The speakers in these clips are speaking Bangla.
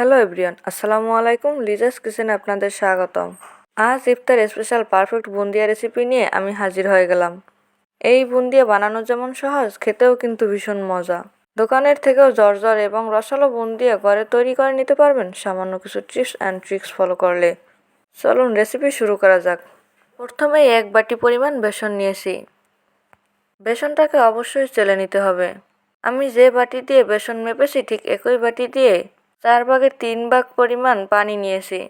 হ্যালো এভরিওয়ান আসসালামু আলাইকুম লিজাস কিচেনে আপনাদের স্বাগতম? আজ ইফতার স্পেশাল পারফেক্ট বুন্দিয়া রেসিপি নিয়ে আমি হাজির হয়ে গেলাম। এই বুন্দিয়া বানানো যেমন সহজ, খেতেও কিন্তু ভীষণ মজা। দোকানের থেকেও জর্জর এবং রসালো বুন্দিয়া ঘরে তৈরি করে নিতে পারবেন সামান্য কিছু টিপস অ্যান্ড ট্রিক্স ফলো করলে। চলুন রেসিপি শুরু করা যাক। প্রথমেই এক বাটি পরিমাণ বেসন নিয়েছি। বেসনটাকে অবশ্যই চেলে নিতে হবে। আমি যে বাটি দিয়ে বেসন মেপেছি ঠিক একই বাটি দিয়ে চার ভাগের তিন ভাগ পরিমাণ পানি নিয়েছি।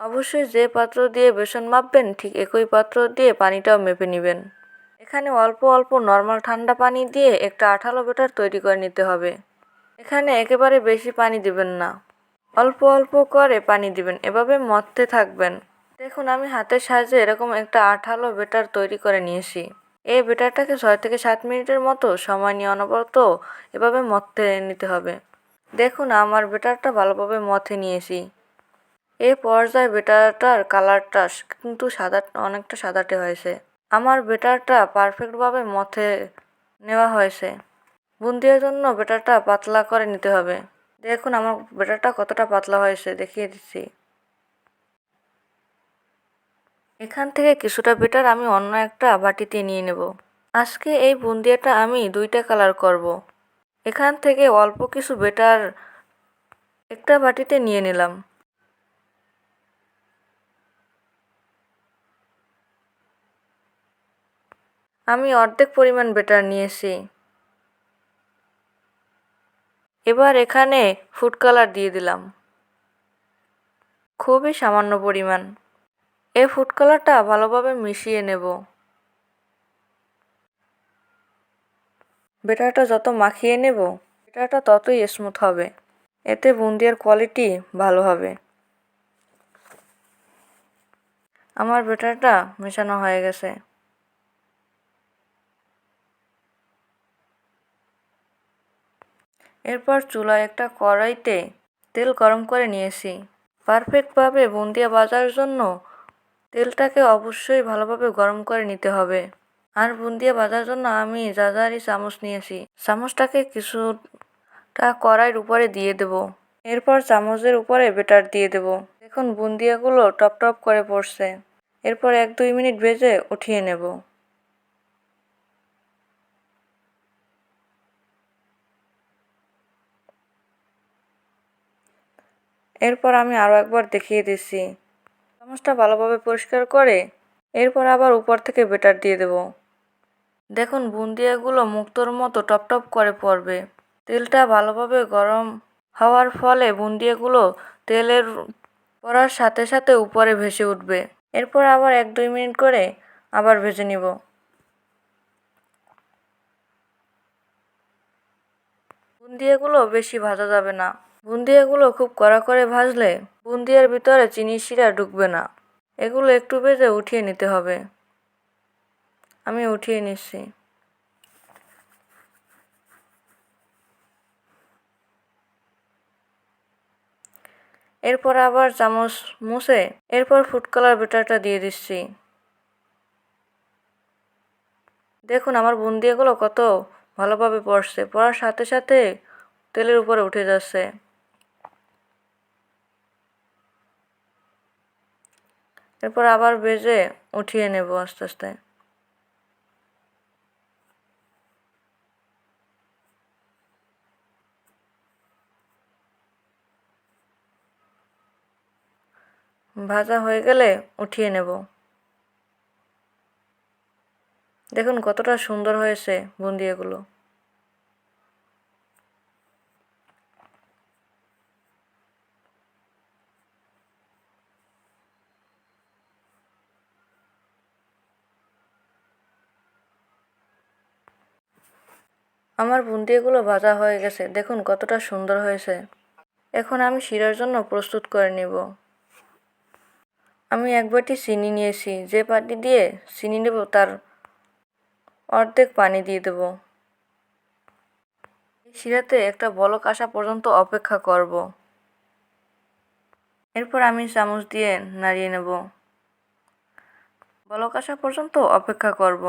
অবশ্যই যে পাত্র দিয়ে বেসন মাপবেন, ঠিক একই পাত্র দিয়ে পানিটাও মেপে নেবেন। এখানে অল্প অল্প নর্মাল ঠান্ডা পানি দিয়ে একটা আঠালো বেটার তৈরি করে নিতে হবে। এখানে একেবারে বেশি পানি দিবেন না। অল্প অল্প করে পানি দিবেন, এভাবে মথতে থাকবেন। দেখুন, আমি হাতের সাহায্যে এরকম একটা আঠালো বেটার তৈরি করে নিয়েছি। এই বেটারটাকে ছয় থেকে সাত মিনিটের মতো সময় নিয়ে অনবরত এভাবে মথতে নিতে হবে। দেখুন, আমার বেটারটা ভালোভাবে মথে নিয়েছি এই পর্যায়ে বেটারটার কালারটা কিন্তু সাদা, অনেকটা সাদাটে হয়েছে। আমার বেটারটা পারফেক্টভাবে মথে নেওয়া হয়েছে। বুন্দিয়ার জন্য বেটারটা পাতলা করে নিতে হবে। দেখুন, আমার বেটারটা কতটা পাতলা হয়েছে, দেখিয়ে দিচ্ছি। এখান থেকে কিছুটা বেটার আমি অন্য একটা বাটিতে নিয়ে নেব। আজকে এই বুন্দিয়াটা আমি দুইটা কালার করব। এখান থেকে অল্প কিছু বেটার একটা বাটিতে নিয়ে নিলাম। আমি অর্ধেক পরিমাণ বেটার নিয়েছি। এবার এখানে ফুড কালার দিয়ে দিলাম। খুবই সামান্য পরিমাণ। এই ফুড কালারটা ভালোভাবে মিশিয়ে নেব। বেটারটা যত মাখিয়ে নেব বেটারটা ততই স্মুথ হবে। এতে বুন্দিয়ার কোয়ালিটি ভালো হবে। আমার বেটারটা মেশানো হয়ে গেছে। এরপর চুলায় একটা কড়াইতে তেল গরম করে নিয়েছি। পারফেক্টভাবে বুন্দিয়া বাজার জন্য তেলটাকে অবশ্যই ভালোভাবে গরম করে নিতে হবে। আর বুন্দিয়া বাজার জন্য আমি যারই চামচ নিয়েছি চামচটাকে কিছুটা কড়াইয়ের উপরে দিয়ে দেব। এরপর চামচের উপরে বেটার দিয়ে দেব। দেখুন, বুন্দিয়াগুলো টপ টপ করে পড়ছে। এরপর এক দুই মিনিট ভেজে উঠিয়ে নেব। এরপর আমি আরও একবার দেখিয়ে দিচ্ছি। চামচটা ভালোভাবে পরিষ্কার করে এরপর আবার উপর থেকে বেটার দিয়ে দেব। দেখুন, বুন্দিয়াগুলো মুক্তোর মতো টপ টপ করে পড়বে। তেলটা ভালোভাবে গরম হওয়ার ফলে বুন্দিয়াগুলো তেলের পড়ার সাথে সাথে উপরে ভেসে উঠবে। এরপর আবার এক দুই মিনিট করে আবার ভেজে নিব। বুন্দিয়াগুলো বেশি ভাজা যাবে না। বুন্দিয়াগুলো খুব কড়া করে ভাজলে বুন্দিয়ার ভিতরে চিনি শিরা ঢুকবে না। এগুলো একটু ভেজে উঠিয়ে নিতে হবে। আমি উঠিয়ে নিচ্ছি। এরপর আবার চামচ মুছে এরপর ফুড কালার বেটারটা দিয়ে দিচ্ছি। দেখুন আমার বুন্দিয়াগুলো কত ভালোভাবে পড়ছে। পড়ার সাথে সাথে তেলের উপরে উঠে যাচ্ছে। এরপর আবার ভেজে উঠিয়ে নেব আস্তে আস্তে। ভাজা হয়ে গেলে উঠিয়ে নেব। দেখুন কতটা সুন্দর হয়েছে বুন্দিয়াগুলো। আমার বুন্দিয়াগুলো ভাজা হয়ে গেছে। দেখুন কতটা সুন্দর হয়েছে। এখন আমি শিরার জন্য প্রস্তুত করে নেব। আমি এক বাটি চিনি নিয়েছি, যে পাটি দিয়ে চিনি নেব তার অর্ধেক পানি দিয়ে দেব। শিরাতে একটা বলক আসা পর্যন্ত অপেক্ষা করব। এরপর আমি চামচ দিয়ে নাড়িয়ে নেব। বলক আসা পর্যন্ত অপেক্ষা করব।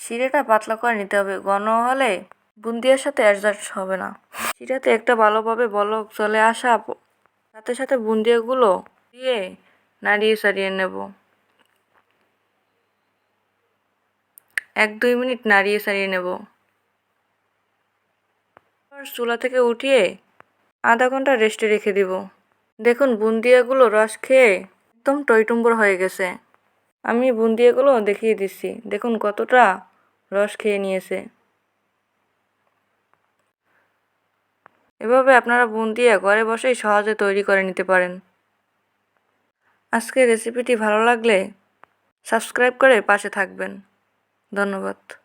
শিরেটা পাতলা করে নিতে হবে, ঘন হলে বুন্দিয়ার সাথে অ্যাডজাস্ট হবে না। সেটাতে একটা ভালোভাবে বলক চলে আসা সাথে সাথে বুন্দিয়াগুলো দিয়ে নাড়িয়ে সারিয়ে নেব। এক দুই মিনিট নাড়িয়ে সারিয়ে নেব। চুলা থেকে উঠিয়ে আধা ঘণ্টা রেস্টে রেখে দিব। দেখুন, বুন্দিয়াগুলো রস খেয়ে একদম টইটুম্বর হয়ে গেছে। আমি বুন্দিয়াগুলো দেখিয়ে দিচ্ছি। দেখুন, কতটা রস খেয়ে নিয়েছে। এভাবে আপনারা বুন্দিয়া ঘরে বসেই সহজে তৈরি করে নিতে পারেন। আজকের রেসিপিটি ভালো লাগলে সাবস্ক্রাইব করে পাশে থাকবেন। ধন্যবাদ।